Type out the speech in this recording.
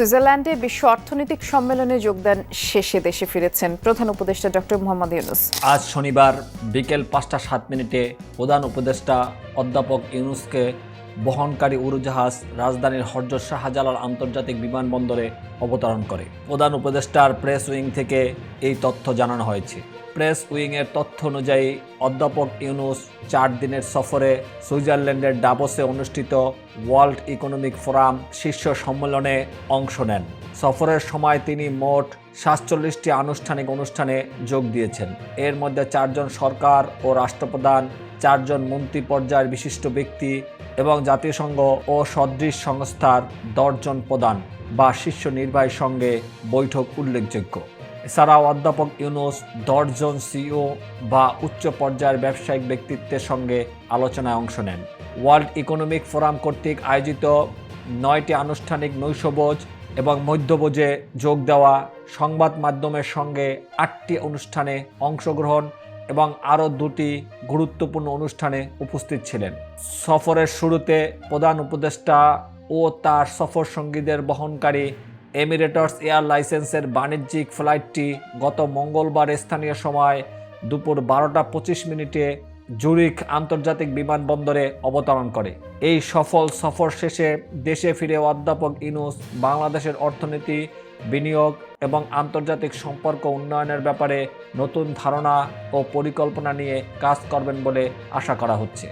সুইজারল্যান্ডে বিশ্ব অর্থনৈতিক সম্মেলনে যোগদান শেষে দেশে ফিরেছেন প্রধান উপদেষ্টা ডক্টর মোহাম্মদ ইউনুস। আজ শনিবার বিকেল পাঁচটা সাত মিনিটে প্রধান উপদেষ্টা অধ্যাপক ইউনুসকে বহনকারী উড়োজাহাজ রাজধানীর হরজত শাহজালাল আন্তর্জাতিক বিমানবন্দরে অবতরণ করে। প্রধান উপদেষ্টার প্রেস উইং থেকে এই তথ্য জানানো হয়েছে। প্রেস উইংয়ের তথ্য অনুযায়ী অধ্যাপক ইউনুস চার দিনের সফরে সুইজারল্যান্ডের ডাবসে অনুষ্ঠিত ওয়ার্ল্ড ইকোনমিক ফোরাম শীর্ষ সম্মেলনে অংশ নেন। সফরের সময় তিনি মোট সাতচল্লিশটি আনুষ্ঠানিক অনুষ্ঠানে যোগ দিয়েছেন। এর মধ্যে চারজন সরকার ও রাষ্ট্রপ্রধান চারজন মন্ত্রী পর্যায়ের বিশিষ্ট ব্যক্তি এবং জাতিসংঘ ও সদৃশ সংস্থার দশজন প্রধান বা শীর্ষ নির্বাহীর সঙ্গে বৈঠক উল্লেখযোগ্য। এছাড়াও অধ্যাপক ইউনুস, দশজন সিও বা উচ্চ পর্যায়ের ব্যবসায়িক ব্যক্তিত্বের সঙ্গে আলোচনায় অংশ নেন। ওয়ার্ল্ড ইকোনমিক ফোরাম কর্তৃক আয়োজিত নয়টি আনুষ্ঠানিক নৈশভোজ এবং মধ্যভোজে যোগ দেওয়া সংবাদ মাধ্যমের সঙ্গে আটটি অনুষ্ঠানে অংশগ্রহণ এবং আরও দুটি গুরুত্বপূর্ণ অনুষ্ঠানে উপস্থিত ছিলেন। সফরের শুরুতে প্রধান উপদেষ্টা ও তার সফর সঙ্গীদের বহনকারী এমিরেটস এয়ার লাইসেন্সের বাণিজ্যিক ফ্লাইটটি গত মঙ্গলবার স্থানীয় সময় দুপুর বারোটা পঁচিশ মিনিটে জুরিক আন্তর্জাতিক বিমানবন্দরে অবতরণ করে। এই সফল সফর শেষে দেশে ফিরে অধ্যাপক ইনুস বাংলাদেশের অর্থনীতি, বিনিয়োগ এবং আন্তর্জাতিক সম্পর্ক উন্নয়নের ব্যাপারে নতুন ধারণা ও পরিকল্পনা নিয়ে কাজ করবেন বলে আশা করা হচ্ছে।